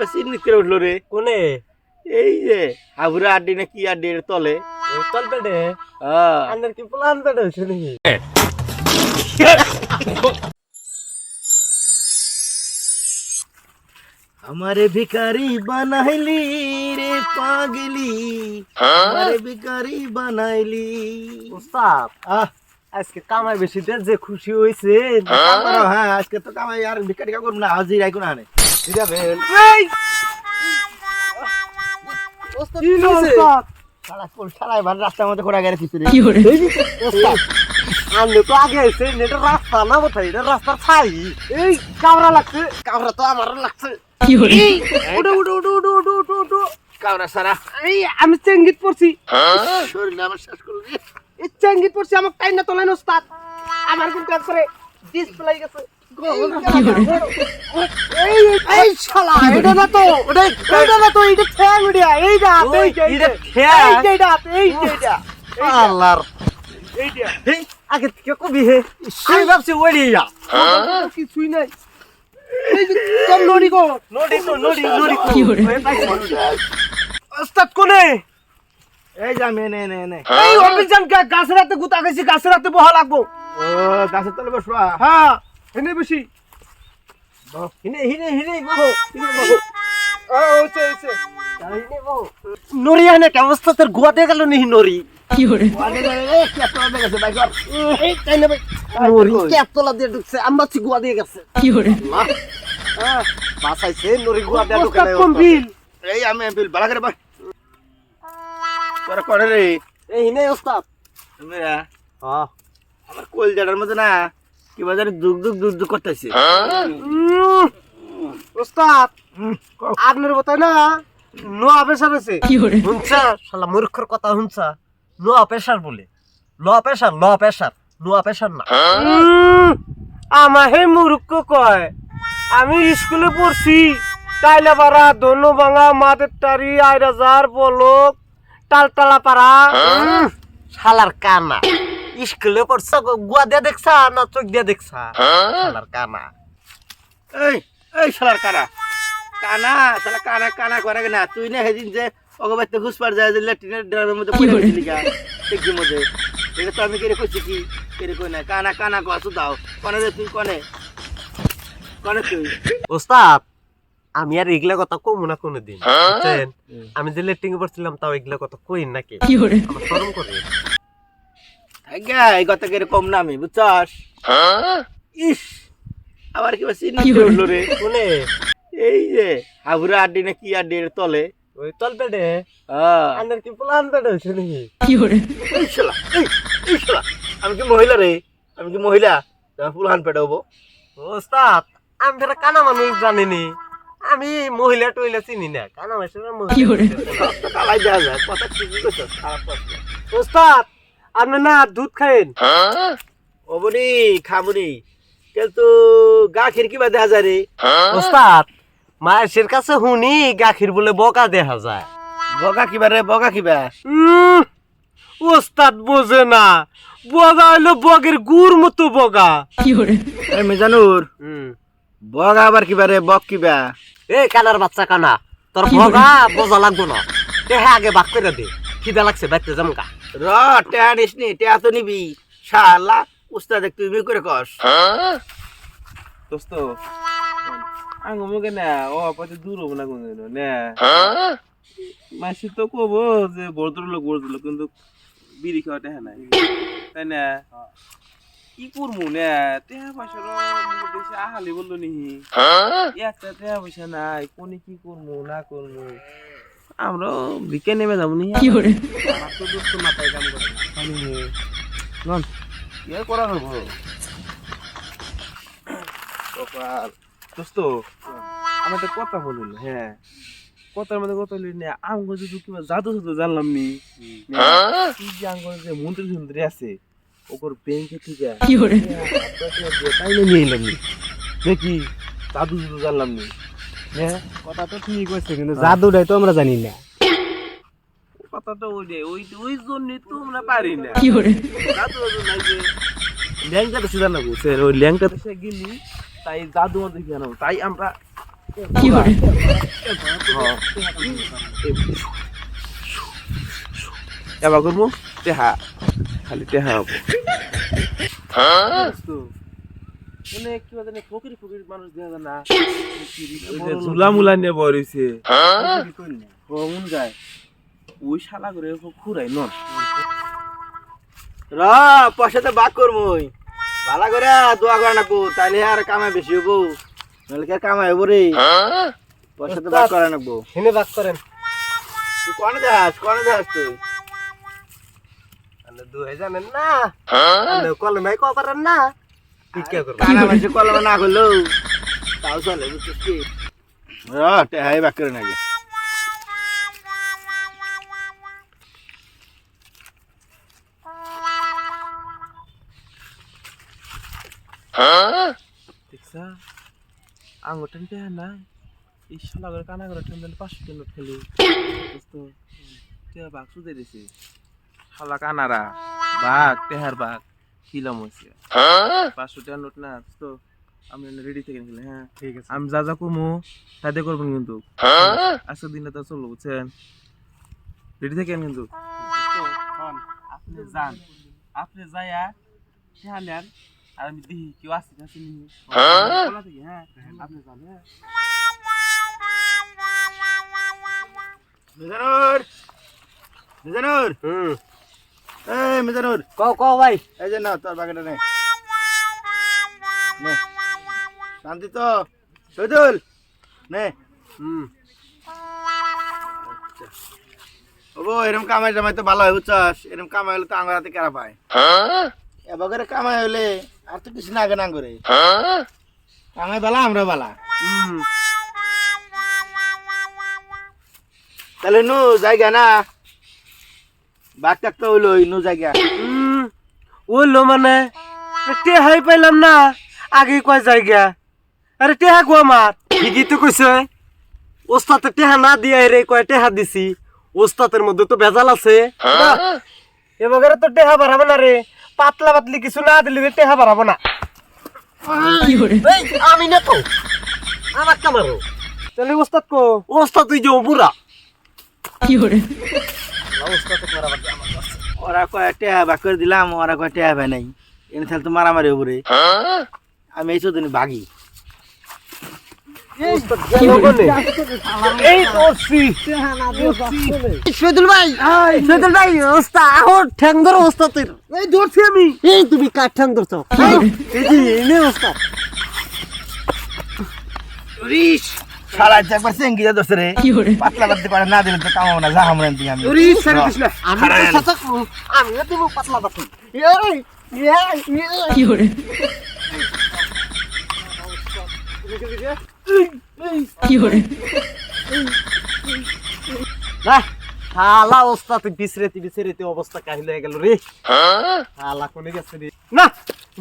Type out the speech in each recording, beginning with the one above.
এবার চিহ্নিত করে উঠল রে কোনে? এই যে হাবুরা আড্ডি না কি আড্ডি তলে। তল পেটে কি প্লান পেটে হয়েছে নাকি? আমারে ভিকারি বানাইলি রে পাগলি। আমারে ভিকারি বানাইলি। ওস্তাদ আহ। আজকে কামাই বেশি দেন যে খুশি হয়েছে হ্যাঁ আজকে তো কামাই আর ভিকারি কাকুর না হাজির আইকো না এই! ওস্তাদ কি শালা রাস্তার মধ্যে গেছে তো আগে এসে রাস্তা না কোথায়? এটা রাস্তার ছাই। এই কামরা লাগছে। কামরা তো আমারও লাগছে। কামরা সারা। এই আমি চেঙ্গিত পড়ছি। শরীর আমার শেষ করে এই চেঙ্গিত পড়ছি আমার তোলেন আমার কিন্তু একবারে ডিসপ্লে গেছে। এই শালা তো এই এই আগে কবি হে আমি ভাবছি ওড়িয়া কিছুই নাই এই কোনে এই নে এই গাছের হাতে গুতা গেছি গাছের হাতে বহা লাগবো গাছের তলে বসবা হ্যাঁ হিনে বেশি হিনে হিনে হিনে বাবু হিনে বাবু ওছে ওছে নরি আনে কে অবস্থা তোর? গুয়া দিয়ে গেল নিহি নরি কি না নরি কে তোলা দিয়ে ঢুকছে? আমরা গুয়া দিয়ে গেছে। হ্যাঁ বাসাইছে নরি গুয়া দিয়ে ঢুকে নাই কোন বিল এই আমি বিল বালা করে বা তোরা করে রে। এই হিনে ওস্তাদ। তোমরা হ্যাঁ আমার কলজাটার মধ্যে না কি বাজারে দুগ দুগ দুগ দুগ করতেছে। ওস্তাদ আপনার বতাই না নোয়া পেশার আছে। শুনছা? শালা মূর্খর কথা শুনছা? নোয়া পেশার বলে। নোয়া পেশার নোয়া পেশার নোয়া পেশার না। আমার হে মূর্খ কয়। আমি স্কুলে পড়ছি টাইলা পাড়া দনু ভাঙা মাদের টারি আইরাজার বলক টালটালা পাড়া শালার কানা। স্কুলে পড়ছা গুয়া দিয়ে দেখছা না চোখ দিয়ে দেখছা? শালার কানা। এই এই শালার কানা। কানা শালা কানা কানা করে না। তুই না সেদিন যে অগবাইতে ঘুষপার যায় যে ল্যাট্রিনের ড্রামের মধ্যে পড়ে গেছিলি গা টেকির মধ্যে এটা তো আমি কেড়ে কইছি কি? কেড়ে কই না? কানা কানা কসু দাও। কনে রে তুই কনে? কনে তুই? ওস্তাদ আমি আর এগুলা কথা কমু না কোনোদিন বুঝছেন? আমি যে লেটিং পড়ছিলাম তাও এগুলা কথা কই নাকি আমার শরম করে। আজ্ঞা এই কথা কম না আমি বুঝছস ইস আবার কি চিনি উঠল রে কোনে এই যে হাবুরা আড্ডি না কি আড্ডি এর তলে ওই তল পেটে হ্যাঁ আন্দার কি প্লান পেটে হয়েছে নাকি এই এই আমি কি মহিলা রে আমি কি মহিলা তোমার ফুলহান পেটে হব ওস্তাদ আমি ফেরা কানা মানুষ জানিনি আমি মহিলা টইলা চিনি না কানা মানুষ কালাই দেওয়া যায় কথা ঠিকই করছ খারাপ কথা ওস্তাদ আপনি না দুধ খাইন ওবনি খামুনি। কিন্তু গা খিড়কি বা দেখা যায় রে ওস্তাদ মায়ের কাছে শুনি গাখির বলে বকা দেখা যায়। বগা কিবা রে বগা কিবা? উম, ওস্তাদ বোঝে না। বগা হইল বগের গুড় মতো বগা। মেজানুর বগা আবার কিবা রে বক কিবা? এ কানার বাচ্চা কানা তোর বগা বোঝা লাগবো না। তে হ্যাঁ আগে বাক করে দে। খিদা লাগছে বাইতে জামকা র টেয়া নিস নি টেয়া তো নিবি। শালা উস্তাদ তুই করে কস। দোস্ত আঙ্গ মুখে না ও আপাতত দূর হব না কোনদিনও না। মাসি তো কব যে বড়দুর লোক বড়দুর লোক কিন্তু বিড়ি খাওয়া দেখা নাই। তাই না কি করব না টেহা পয়সার বেশি আহালি বলল নিহি। একটা টেহা পয়সা নাই কোনে কি করব না করব। আমরা ভিকে নেমে যাব নি। করে? করা হব দোস্ত আমার একটা কথা বলিল হ্যাঁ। কথার মধ্যে কথা বলি না আঙ্গ যদি কিবা জাদু জাদু জানলাম নি। কি যে আঙ্গ যে মন্ত্রী সুন্দরী আছে ওপর ব্যাংকে থেকে তাই নিয়ে এলাম নি। দেখি জাদু জাদু জানলাম নি। হ্যাঁ কথা তো ঠিক হয়েছে কিন্তু জাদুটাই তো আমরা জানি না। কথাটা ওই যে ওই ওই জন্যই তো আমরা পারি না। জাদু জাদু নাই যে। ল্যাংটা তো গো স্যার ওই ল্যাংটা দেশে গেলি তাই জাদু আমাদের জানাব তাই আমরা এবার করব টেহা। খালি টেহা হব। মানে কি বলে ফকির ফকির মানুষ যায় না। ঝুলা মুলা নিয়ে বয় রয়েছে কমন যায়। ওই শালা করে খুঁড়াই নন র পয়সাতে বাক করমই ভালো করে দোয়া করে নাকো তাইলে আর কামাই বেশি হব নাহলে কি কামাই হব রে? পয়সাতে বাক করে নাকবো হেনে বাক করেন। তুই কনে যাস কনে যাস তুই? জানেন না। আপনি কলমে কো পারেন না। কানা মাসে কলমে না করলেও তাও চলে বুঝছিস কি র টেহাই বাক নাকি। দেখছা? আঙুরটান টেহা নাই। এই শালা করে কানা করে ঠেন দিলে পাঁচশো টেন খেলি। টেহা বাঘ সুদে দিছে। শালা কানারা বাঘ টেহার বাঘ। খিলাম হয়েছে। পাঁচশো টেহার নোট না দোস্ত আমি রেডি থেকে নিলে হ্যাঁ। ঠিক আছে। আমি যা যা কমু তাতে করবেন কিন্তু। আজকের দিনটা তো চলবো বুঝছেন? রেডি থাকেন কিন্তু। আপনি যান। আপনি যাইয়া খেয়াল নেন আর আমি দেখি কেউ আসছে না। চিনি হ্যাঁ আপনি যান হ্যাঁ। মিজানুর! মিজানুর! হুম। এই মিজানুর। কও কও ভাই। এই যে না তোর নে। শান্তি তো। শহীদুল নে। হুম। ওগো এরকম কামাই জামাই তো ভালো হয় বুঝছস? এরকম কামাই হলে তো আঙ্গুর হাতে কেরা পায়? এবারে কামাই হলে আর তো কিছু না আগে না করে কামাই বালা আমরা বালা। হুম। তাহলে নু জায়গা না? বাঘ থাকতে হইল নু জায়গা। হুম ওলো মানে? টেহাই পাইলাম না। আগে কয় জায়গা? আরে টেহা গো আমার। ঠিকই তো কইছে। ওস্তাতে টেহা না দিয়া রে কয় টেহা দিছি। ওস্তাতের মধ্যে তো ভেজাল আছে। এবারে তো টেহা বাড়াবো না রে। পাতলা পাতলি কিছু না দিলে রে টেহা বাড়াবো না। এই, আমি না তো। আমার কামারো। তাহলে ওস্তাদ কো। ওস্তাদ তুই যে বুড়া ওস্তাদ ওরা কয় বাক করে দিলাম ওরা নাই। এনে তাহলে তো মারামারি হব রে। আমি এই চোদ্দিন বাঘি শহীদুল ভাই শহীদুল ভাই ওস্তা আহর ঠ্যাং ধরো ওস্তা তুই এই ধরছি আমি। এই তুমি কার ঠ্যাং ধরছো এই যে এনে ওস্তা রিস সারা একবার সেঙ্গি যা দোস্ত রে। পাতলা বাদ পারে না দিলে তো কামাবো না যা আমরা দিকে আমি। ওরে সারি দিস না আমি খারাপ তো আমি দেব পাতলা পাতলা। এই এই এই। না হালা ওস্তাদ বিছরেতে বিছরেতে অবস্থা কাহিল হয়ে গেল রে। হালা কোনে গেছে রে? না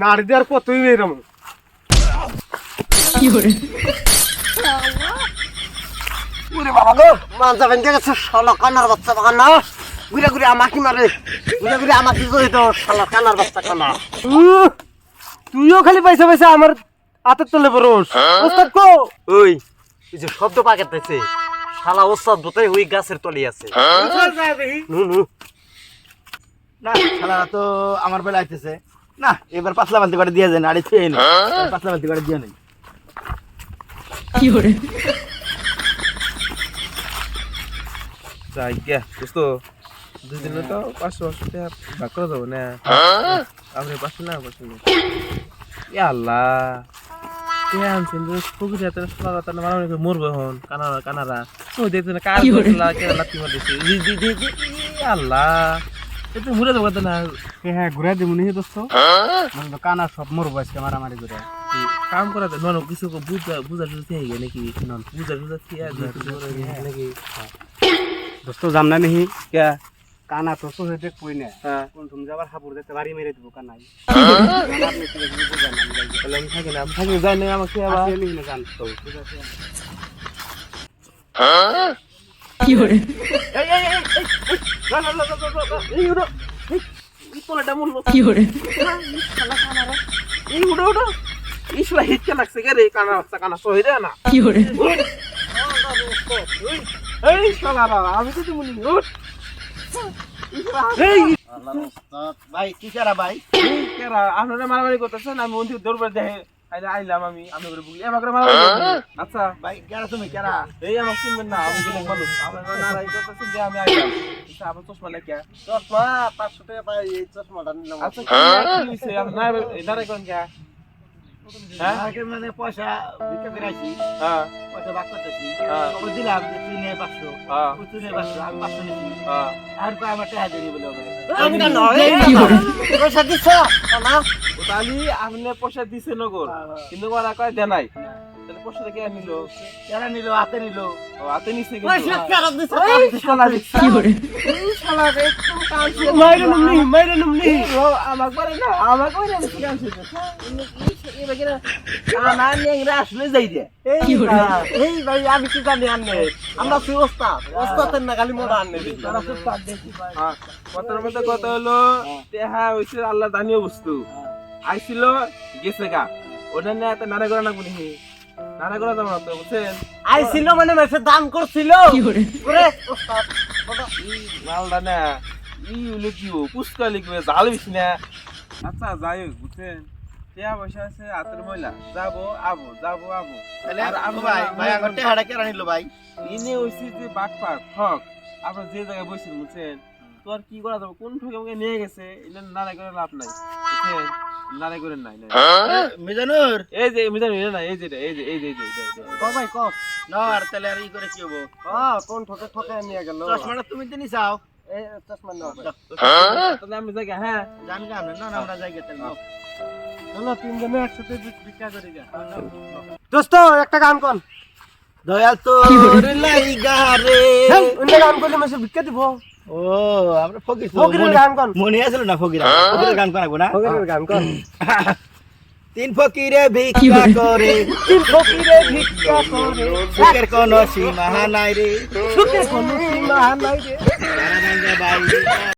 নাড়ি দেওয়ার কতই এরম ওরে বাবা গো। মানজা বেঁধে গেছে? শালা কানার বাচ্চা বাগান না। ঘুরে ঘুরে আমাকে মারে। ঘুরে ঘুরে আমাকে জড়িত শালা কানার বাচ্চা কানা। তুইও খালি পয়সা পয়সা আমার হাতের তলে বরস ওস্তাদ কো? ওই এই যে শব্দ পাকাতেছে শালা ওস্তাদ বোধহয় ওই গাছের তলে আছে। নু নু না শালারা তো আমার বেলা আইতেছে। না এবার পাতলা বালতি করে দিয়ে ছুঁয়ে নি। পাতলা বালতি করে দিয়ে নেই যাই গিয়া দোস্ত দুদিনে তো পাঁচশো পাঁচশো টাকা ভাগ করে যাব না। আপনি পাঁচশো না পাঁচশো না। আল্লাহ আনছেন হাতে সোনা রাতা না মারামারি করে মরবে হন কানারা কানারা। ওই দেখতে না কার গোসলা কে লাত্তি মারতেছে? আল্লাহ। এটা মুরে যাব না। হ্যাঁ ঘুরে দিব নি দোস্ত। মানে কানা সব মরবো আজকে মারামারি করে। কাম করা যায়? নন কিছু বুঝা বুঝা টুঝা থেকে নাকি? নন বুঝা টুঝা থেকে নাকি? দোস্ত জাম না নিহি কে কানা তো তো হেতে কই না হ্যাঁ কোন তুমি যাবার হাপুর দিতে বাড়ি মেরে দিব কানাই তাহলে আমি থাকি না আমি থাকি যাই না আমাকে আবার জান তো ঠিক আছে এই উড়ো উড়ো ইসলা হিটকে লাগছে কে রে কানা কানা সহিরে না এই শালারা আমি তো তুমি উঠ। এই ভাই কি করা ভাই? কেরা আপনারা মারামারি করতেছেন আমি মন্দির দরবার দেখে আইলে আইলাম আমি আমি করে বুঝলি আমাকে মারামারি করবেন? আচ্ছা। ভাই কেরা তুমি? কেরা? এই আমার চিনবেন না আমি গেলে মানুষ আপনারা নারাই করতেছেন যে আমি আইলাম। আচ্ছা আবার চশমা লেখা? চশমা পাঁচশো টাকা পাই এই চশমাটা নিলাম। আচ্ছা কি হইছে? নারাই করেন কে পয়সা ভিক্ষা করে আইছি হ্যাঁ। পয়সা ভাগ করতেছি। হ্যাঁ। দিলাম যে তুই নে পাঁচশো। হ্যাঁ। তুই নে পাঁচশো আমি পাঁচশো নিচ্ছি হ্যাঁ। আর আমার টাকা দেরি বলে ওকে। আমি না নয় পয়সা দিছ? তাহলে আপনি পয়সা দিছে নগর। কিন্তু ওরা কয় দেয় নাই। তাহলে পয়সাটা কে নিল? কেরা নিল হাতে নিল। হাতে নিছে কিন্তু মাইরে নুমনি মাইরে নুমনি ও আমাকে পারে না আমাকে পারে না ঠিক আছে কানা নেংরা আসলে যাই দে এই ভাই, এই ভাই আমি কি জানি আননে আমরা তুই ওস্তাদ। ওস্তাদের না খালি মোড়া আননে দেখি তারা তো তার দেখি ভাই কথার মধ্যে কথা হলো তেহা হইছে আল্লাহ দানীয় বস্তু আইছিল গেছে গা ওটা নিয়ে এত নানা করা না কোনি নানা করা যাবে না তো বুঝছেন আইছিল মানে মেসে দান করছিল করে মালদা না। ই হলো কি ও পুষ্কা লিখবে জাল বেশি না। আচ্ছা যাই হোক বুঝছেন? টেয়া পয়সা আছে হাতের ময়লা। যাব আবো যাব আবো। আর আমি ভাই ভাই আমার টাকাটা কেরা নিল ভাই? ইনে হইছে যে বাট পাট ঠক। আপনার যে জায়গায় বসেছেন বুঝছেন? তো আর কি করা যাবে? কোন ঠকে আমাকে নিয়ে গেছে? এটা নাড়াই করে লাভ নাই বুঝছেন? নাড়াই করে নাই নাই। মিজানুর? এই যে মিজান এই না এই যে এই যে এই যে এই যে। ক ভাই ক না আর তাহলে আর ই করে কি হব? হ্যাঁ কোন ঠকে ঠকে নিয়ে গেল। চশমাটা তুমি তো হ্যাঁ না না করি গা। দোস্ত একটা গান কর দয়াল তো লাইগা রে। গান করলে মেসে ভিক্ষা দিব। ও আমরা ফকির ফকিরের গান কর মনে আছিল না ফকির ফকিরের গান করাবো না? ফকিরের গান কর তিন ফকিরে ভিক্ষা করে। তিন ফকিরে ভিক্ষা করে। সুখের কোন সীমা নাই রে। সুখে কোনো সীমা নাই রে। তারা ভাঙ্গা বাড়ি